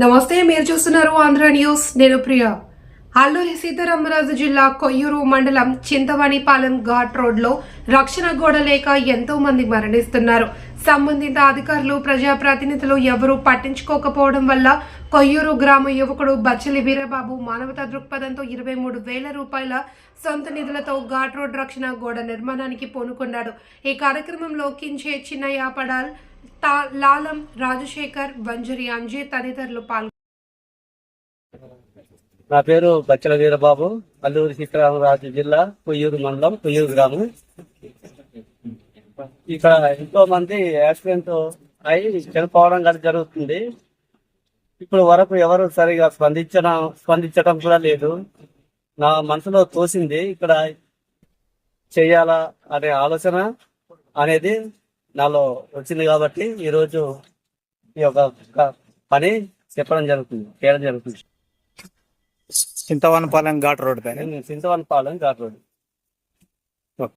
నమస్తే మీరు చూస్తున్నారు ఆంధ్ర న్యూస్. నేను ప్రియ. అల్లూరి సీతారామరాజు జిల్లా కొయ్యూరు మండలం చింతవాణిపాలెం ఘాట్ రోడ్లో రక్షణ గోడ లేక ఎంతో మంది మరణిస్తున్నారు. సంబంధిత అధికారులు ప్రజాప్రతినిధులు ఎవరూ పట్టించుకోకపోవడం వల్ల కొయ్యూరు గ్రామ యువకుడు బచ్చలి వీరబాబు మానవతా దృక్పథంతో ఇరవై మూడు వేల రూపాయల సొంత నిధులతో ఘాట్ రోడ్ రక్షణ గోడ నిర్మాణానికి పూనుకున్నాడు. ఈ కార్యక్రమంలో కించే చిన్నయ్య పడాల్ తా- లాలం రాజశేఖర్ వంజరి అంజే తదితరులు పాల్గొన్నారు నా పేరు బచ్చల వీరబాబు అల్లూరి సీతారామరాజు జిల్లా కొయ్యూరు మండలం కొయ్యూరు గ్రామం. ఇక్కడ ఎంతో మంది యాక్సిడెంట్ అయి చనిపోవడం కానీ జరుగుతుంది. ఇప్పుడు వరకు ఎవరు సరిగా స్పందించడం స్పందించడం కూడా లేదు. నా మనసులో తోసింది ఇక్కడ చేయాలా అనే ఆలోచన అనేది నాలో వచ్చింది కాబట్టి ఈరోజు ఈ యొక్క పని చెప్పడం జరుగుతుంది చేయడం జరుగుతుంది. Chintavanapalem ghat road Chintavanapalem ghat road.